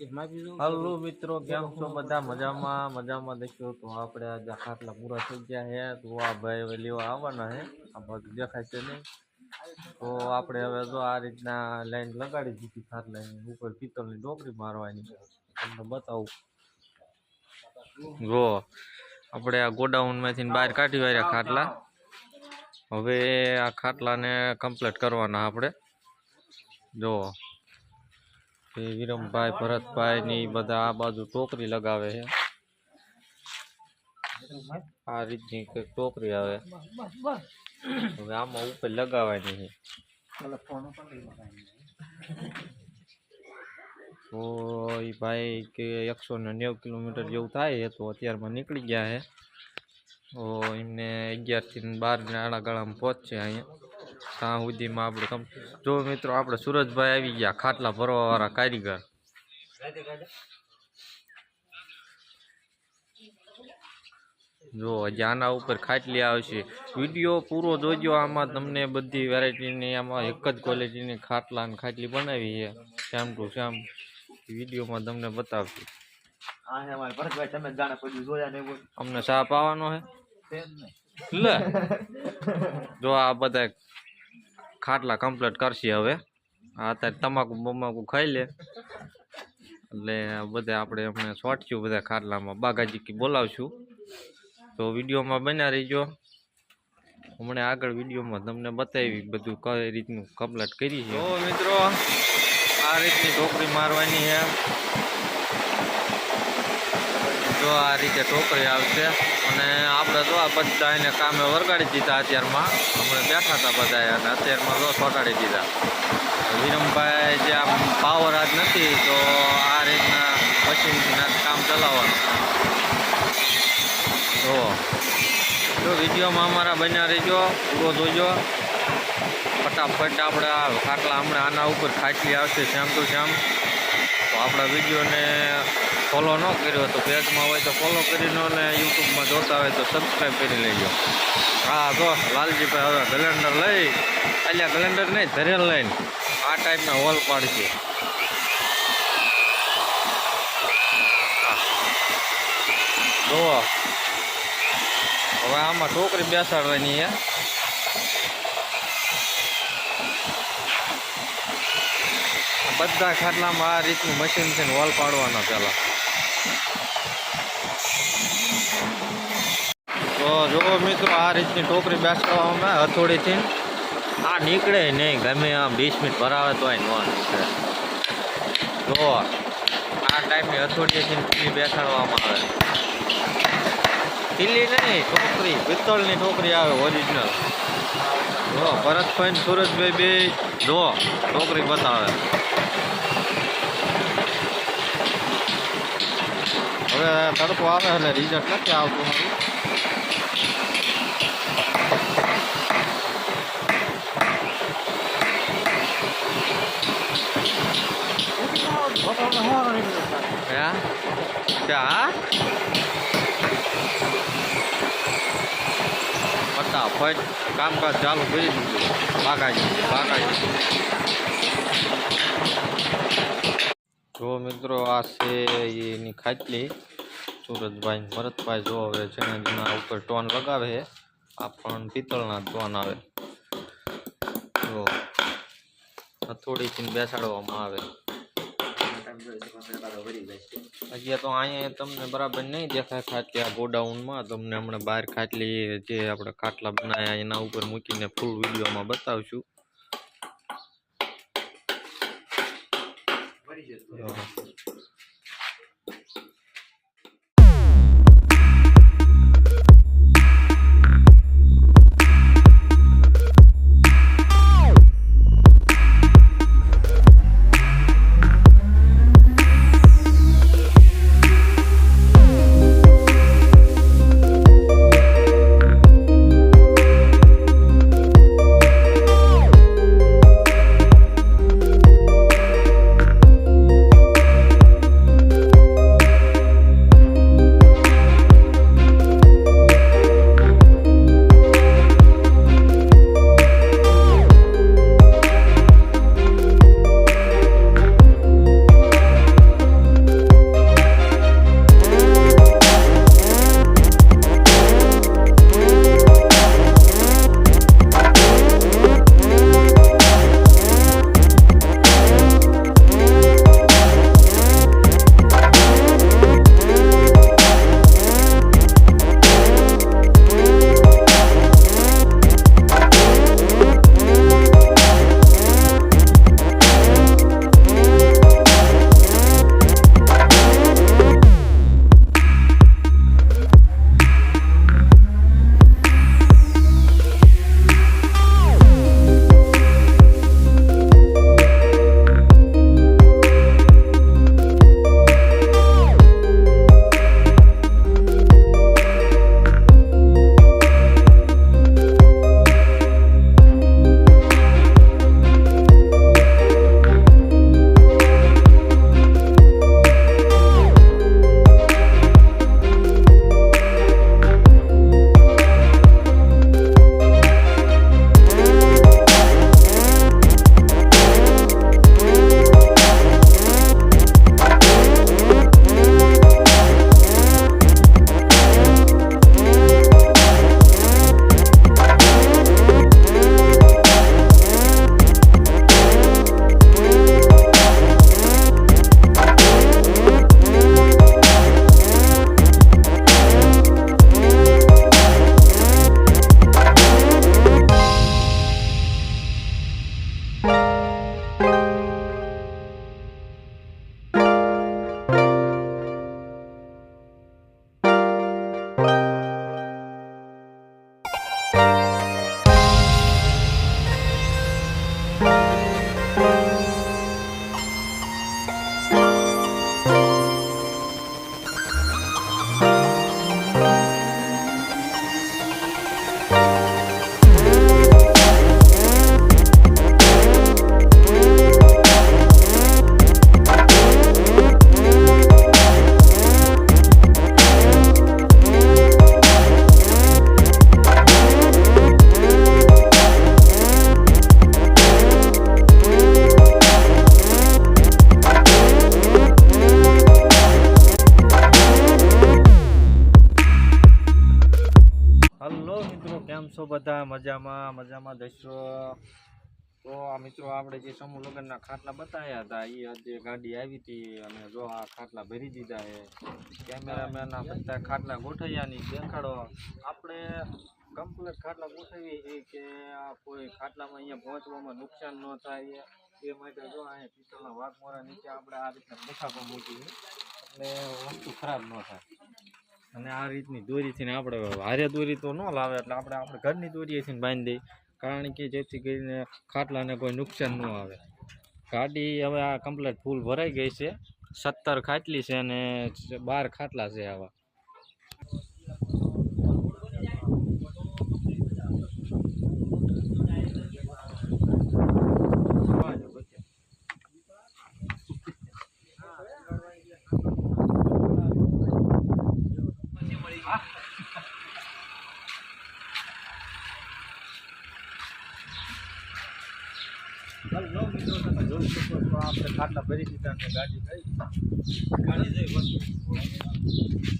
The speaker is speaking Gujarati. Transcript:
હલો મિત્રો કેમ છો? બધા મજામાં? મજામાં. દેખ્યો તો આપણે આજે ખાટલા પૂરા થઈ ગયા હે. તો આ ભાઈ હવે લેવા આવવાના હે. આ બધું દેખાય છે નહીં. તો આપણે હવે જો આ રીતના લાઈન લગાડી દીધી ખાટલાની ઉપર પિત્તળની ડોકરી મારવાની. તમને બતાવું. જો આપણે આ ગોડાઉનમાંથી બહાર કાઢી વાળ્યા ખાટલા. હવે આ ખાટલાને કમ્પ્લીટ કરવાના આપણે. જો એ વિરમભાઈ, ભરતભાઈ ની બધા આ બાજુ ટોકરી લગાવે છે. આ રીતની કંઈક ટોકરી આવે. હવે આમાં ઉપર લગાવવાની છે. તો એ ભાઈ કે એકસો ને નેવું કિલોમીટર જેવું થાય છે, તો અત્યારમાં નીકળી ગયા છે. તો એમને અગિયારથી બાર આડા ગાળામાં પહોંચશે અહીંયા. ત્યાં સુધીમાં આપણે કમ જો મિત્રો આપણે સુરજભાઈ આવી ગયા ખાટલા ભરવાવાળા કારીગર. જો હજી આના ઉપર ખાટલી આવશે. વીડિયો પૂરો જોજો આમાં તમને બધી વેરાયટીની આમાં એક જ ક્વોલિટીની ખાટલા અને ખાટલી બનાવી છે. શ્યામ ટુ શ્યામ વિડીયોમાં તમને બતાવશું. અમને ચા પાવાનો છે લે. જો આ બધા ખાટલા કમ્પ્લીટ કરશે હવે. અત્યારે તમાકુ બમાકુ ખાઈ લે. એટલે બધા આપણે એમને સોટ્યું બધા ખાટલામાં. બાગાજી બોલાવશું. તો વિડીયોમાં બન્યા રહીજો. હમણાં આગળ વિડીયોમાં તમને બતાવી બધું કઈ રીતનું કમ્પ્લીટ કરી છે. મિત્રો, આ રીતની ઢોકરી મારવાની છે. જો આ રીતે ટોકરી આવશે અને આપણે જો આ બધા એને કામે વરગાડી દીધા અત્યારમાં. હમણાં બેઠા હતા બધા અને અત્યારમાં જો ચોટાડી દીધા. વિરમભાઈ જે આમ પાવર આજ નથી, તો આ રીતના મશીનથી કામ ચલાવવાનું. જો. જો વિડીયોમાં અમારા બન્યા રહીજો, પૂરો જોજો. ફટાફટ આપણે આ ખાટલા હમણાં આના ઉપર ખાટલી આવશે, શ્યામ ટુ શ્યામ. તો આપણા વિડીયોને ફોલો ન કર્યો તો પેજમાં હોય તો ફોલો કરી લો ને યુટ્યુબમાં જોતા હોય તો સબસ્ક્રાઈબ કરી લેજો. હા તો લાલજીભાઈ હવે ગલેન્ડર લઈ. અલ્યા ગલેન્ડર નહીં ધરેલ લઈને. આ ટાઈપના હોલ પાડશે જુઓ. હવે આમાં છોકરી બેસાડવાની છે બધા ખાટલામાં આ રીતનું મશીન છે ને વોલ પાડવાના પહેલાં તો જો મિત્રો, આ રીતની ટોકરી બેસાડવામાં આવે હથોડીથી. આ નીકળે નહીં, ગમે આમ વીસ મિનિટ ભરાવે તો ન નીકળે. જો આ ટાઈપની હથોડીથી ખીલી બેસાડવામાં આવે. ખીલી નહીં, ટોકરી, પિત્તળની ટોકરી આવે ઓરિજિનલ જો ભરતભાઈ સુરજભાઈ બે જો ટોકરી બતાવે. તડકો આવે એટલે રિઝલ્ટ નથી આવતું મારું હા ક્યાં ફટાફટ કામકાજ ચાલુ કરી દીધું બાકાજી બાકાજી જો મિત્રો આ છે એની ખાટલી. સુરજભાઈ ભરતભાઈ જો હવે ને ઉપર ટોન લગાવે આ પણ પિત્તળના ટોન આવે. જો હથોડીથી બેસાડવામાં આવે. હજી તો અહીંયા તમને બરાબર નહીં દેખાય ખાટલી, આ ગોડાઉનમાં. તમને હમણાં બહાર ખાટલી જે આપણે ખાટલા બનાવ્યા એના ઉપર મૂકીને ફૂલ વિડીયોમાં બતાવશું. 不要 બધા મજામાં મજામાં દઈશો તો આ મિત્રો આપણે જે સમૂહ લગ્નના ખાટલા બતાવ્યા હતા એ આજે ગાડી આવી હતી અને જો આ ખાટલા ભરી દીધા છે. કેમેરામેન આ બધા ખાટલા ગોઠવ્યાની દેખાડો. આપણે કમ્પ્લેટ ખાટલા ગોઠવીએ છીએ કે આ કોઈ ખાટલામાં અહીંયા પહોંચવામાં નુકસાન ન થાય. એ માટે જો અહીંયા પિત્તળના વાઘમોરા નીચે આપણે આ રીતના મુસાફો મૂકી છે એટલે વસ્તુ ખરાબ ન થાય. અને આ રીતની દોરીથી ને આપણે હારે દોરી તો ન લાવે, એટલે આપણે આપણે ઘરની દોરીએથી બાંધી દઈએ. કારણ કે જેથી કરીને ખાટલાને કોઈ નુકસાન ન આવે. ગાડી હવે આ કમ્પ્લેટ ફૂલ ભરાઈ ગઈ છે. સત્તર ખાટલી છે અને બાર ખાટલા છે આવા. ખાટલા ભરી દીધા ગાડી ગઈ ગાડી જઈ